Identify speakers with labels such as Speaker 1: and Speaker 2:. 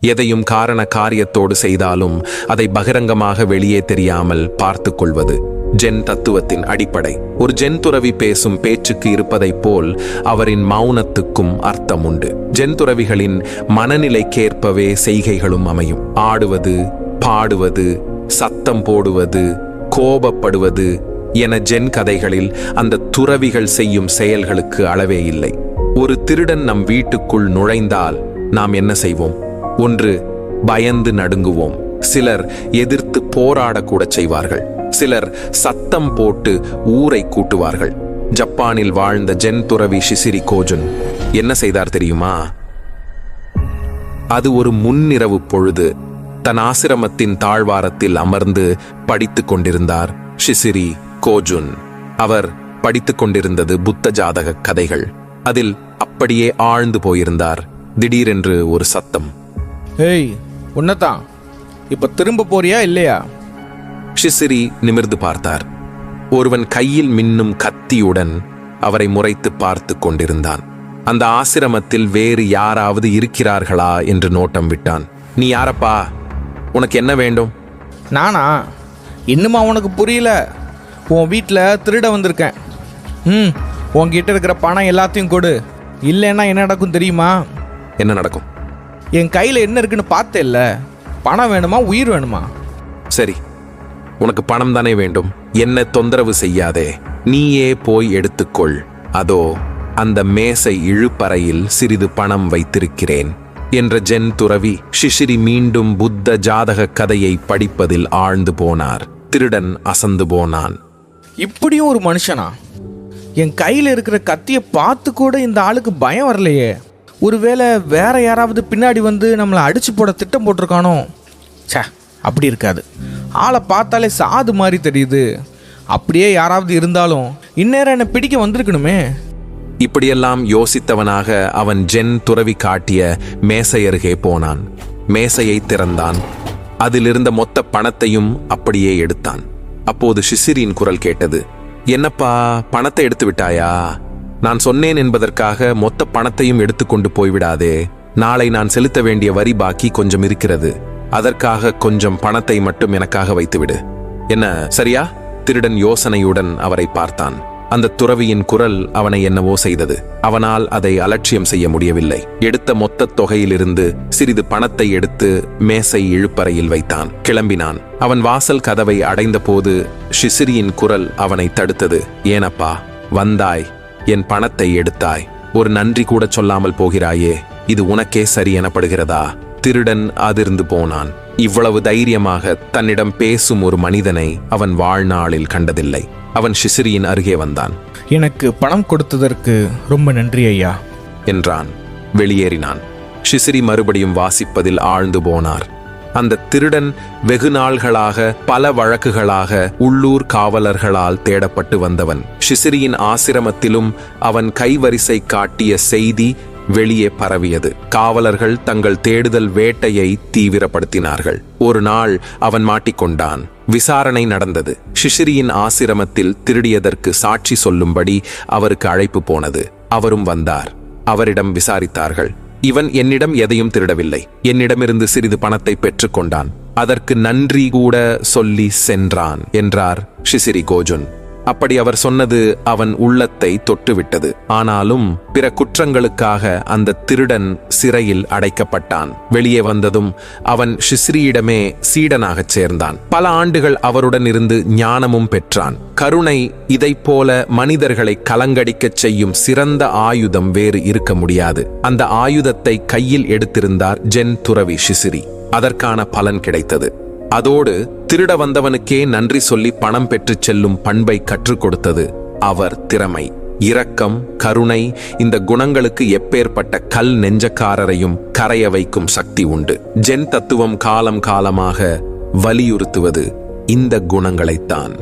Speaker 1: எதையும் காரண காரியத்தோடு செய்தாலும் அதை பகிரங்கமாக வெளியே தெரியாமல் பார்த்து கொள்வது ஜென் தத்துவத்தின் அடிப்படை. ஒரு ஜென் துறவி பேசும் பேச்சுக்கு இருப்பதைப் போல் அவரின் மௌனத்துக்கும் அர்த்தம் உண்டு. ஜென் துறவிகளின் மனநிலைக்கேற்பவே செய்கைகளும் அமையும். ஆடுவது பாடுவது சத்தம் போடுவது கோபப்படுவது என ஜென் கதைகளில் அந்த துறவிகள் செய்யும் செயல்களுக்கு அளவே இல்லை. ஒரு திருடன் நம் வீட்டுக்குள் நுழைந்தால் நாம் என்ன செய்வோம்? ஒன்று பயந்து நடுங்குவோம். சிலர் எதிர்த்து போராடக்கூட செய்வார்கள். சிலர் சத்தம் போட்டு ஊரை கூட்டுவார்கள். ஜப்பானில் வாழ்ந்த ஜென் துறவி ஷிசிரி கோஜுன் என்ன செய்தார் தெரியுமா? அது ஒரு முன்னிரவு பொழுது தன் ஆசிரமத்தின் தாழ்வாரத்தில் அமர்ந்து படித்துக் கொண்டிருந்தார் ஷிசிரி கோஜுன். அவர் படித்துக் கொண்டிருந்தது புத்த ஜாதக கதைகள். அதில் அப்படியே ஆழ்ந்து போயிருந்தார். திடீரென்று ஒரு சத்தம்.
Speaker 2: ஏய் உன்னதான் இப்போ திரும்ப போறியா இல்லையா?
Speaker 1: ஷிசிரி நிமிர்ந்து பார்த்தார். ஒருவன் கையில் மின்னும் கத்தியுடன் அவரை முறைத்து பார்த்து கொண்டிருந்தான். அந்த ஆசிரமத்தில் வேறு யாராவது இருக்கிறார்களா என்று நோட்டம் விட்டான். நீ யாரப்பா? உனக்கு என்ன வேண்டும்?
Speaker 2: நானா? இன்னுமா உனக்கு புரியல? உன் வீட்டில் திருட வந்திருக்கேன். ம் உன்கிட்ட இருக்கிற பணம் எல்லாத்தையும் கொடு. இல்லைன்னா என்ன நடக்கும் தெரியுமா?
Speaker 1: என்ன நடக்கும்?
Speaker 2: என் கையில் என்ன இருக்குன்னு பார்த்தேல்ல பணம் வேணுமா உயிர் வேணுமா?
Speaker 1: சரி உனக்கு பணம் தானே வேண்டும். என்ன தொந்தரவு செய்யாதே. நீயே போய் எடுத்துக்கொள். அதோ அந்த மேசை இழுப்பறையில் சிறிது பணம் வைத்திருக்கிறேன் என்ற ஜென் துறவி ஷிஷிரி மீண்டும் புத்த ஜாதக கதையை படிப்பதில் ஆழ்ந்து போனார். திருடன் அசந்து போனான்.
Speaker 2: இப்படியும் ஒரு மனுஷனா? என் கையில் இருக்கிற கத்தியை பார்த்து கூட இந்த ஆளுக்கு பயம் வரலையே. ஒருவேளை வேற யாராவது பின்னாடி வந்து நம்மளை அடிச்சு போட திட்டம் போட்டிருக்கானோ? சே அப்படி இருக்காது. ஆளை பார்த்தாலே சாது மாதிரி தெரியுது. அப்படியே யாராவது இருந்தாலும் இந்நேரம் என்னை பிடிக்க வந்திருக்கணுமே.
Speaker 1: இப்படியெல்லாம் யோசித்தவனாக அவன் ஜென் துறவி காட்டிய மேசை அருகே போனான். மேசையை திறந்தான். அதிலிருந்த மொத்த பணத்தையும் அப்படியே எடுத்தான். அப்போது ஷிசிரின் குரல் கேட்டது. என்னப்பா பணத்தை எடுத்து விட்டாயா? நான் சொன்னேன் என்பதற்காக மொத்த பணத்தையும் எடுத்துக்கொண்டு போய்விடாதே. நாளை நான் செலுத்த வேண்டிய வரி பாக்கி கொஞ்சம் இருக்கிறது. அதற்காக கொஞ்சம் பணத்தை மட்டும் எனக்காக வைத்துவிடு. என்ன சரியா? திருடன் யோசனையுடன் அவரை பார்த்தான். அந்த துறவியின் குரல் அவனை என்னவோ செய்தது. அவனால் அதை அலட்சியம் செய்ய முடியவில்லை. எடுத்த மொத்த தொகையிலிருந்து சிறிது பணத்தை எடுத்து மேசை இழுப்பறையில் வைத்தான். கிளம்பினான். அவன் வாசல் கதவை அடைந்தபோது ஷிசிரியின் குரல் அவனை தடுத்தது. ஏனப்பா வந்தாய். என் பணத்தை எடுத்தாய். ஒரு நன்றி கூட சொல்லாமல் போகிறாயே இது உனக்கே சரி எனப்படுகிறதா? திருடன் அதிர்ந்து போனான். இவ்வளவு தைரியமாக தன்னிடம் பேசும் ஒரு மனிதனை அவன் வாழ்நாளில் கண்டதில்லை. அவன் ஷிசிரியின் அருகே வந்தான்.
Speaker 2: எனக்கு பணம் கொடுத்ததற்கு ரொம்ப நன்றி ஐயா.
Speaker 1: என்றான். வெளியேறினான். ஷிசிரி மறுபடியும் வாசிப்பதில் ஆழ்ந்து போனார். அந்த திருடன் வெகு நாள்களாக பல வழக்குகளாக உள்ளூர் காவலர்களால் தேடப்பட்டு வந்தவன். ஷிசிரியின் ஆசிரமத்திலும் அவன் கைவரிசை காட்டிய செய்தி வெளியே பரவியது. காவலர்கள் தங்கள் தேடுதல் வேட்டையை தீவிரப்படுத்தினார்கள். ஒரு நாள் அவன் மாட்டிக்கொண்டான். விசாரணை நடந்தது. ஷிஷிரியின் ஆசிரமத்தில் திருடியதற்கு சாட்சி சொல்லும்படி அவருக்கு அழைப்பு போனது. அவரும் வந்தார். அவரிடம் விசாரித்தார்கள். இவன் என்னிடம் எதையும் திருடவில்லை. என்னிடமிருந்து சிறிது பணத்தை பெற்றுக்கொண்டான். அதற்கு நன்றி கூட சொல்லி சென்றான் என்றார் ஷிசிரி கோஜுன் அப்படி அவர் சொன்னது அவன் உள்ளத்தை தொட்டுவிட்டது. ஆனாலும் பிற குற்றங்களுக்காக அந்த திருடன் சிறையில் அடைக்கப்பட்டான். வெளியே வந்ததும் அவன் ஷிஸ்ரியிடமே சீடனாகச் சேர்ந்தான். பல ஆண்டுகள் அவருடன் இருந்து ஞானமும் பெற்றான். கருணை இதைப் போல மனிதர்களை கலங்கடிக்கச் செய்யும் சிறந்த ஆயுதம் வேறு இருக்க முடியாது. அந்த ஆயுதத்தை கையில் எடுத்திருந்தார் ஜென் துறவி ஷிசிரி அதற்கான பலன் கிடைத்தது. அதோடு திருட வந்தவனுக்கே நன்றி சொல்லி பணம் பெற்றுச் செல்லும் பண்பை கற்றுக் கொடுத்தது அவர் திறமை. இரக்கம் கருணை இந்த குணங்களுக்கு எப்பேற்பட்ட கல் நெஞ்சக்காரரையும் கரைய வைக்கும் சக்தி உண்டு. ஜென் தத்துவம் காலம் காலமாக வலியுறுத்துவது இந்த குணங்களைத்தான்.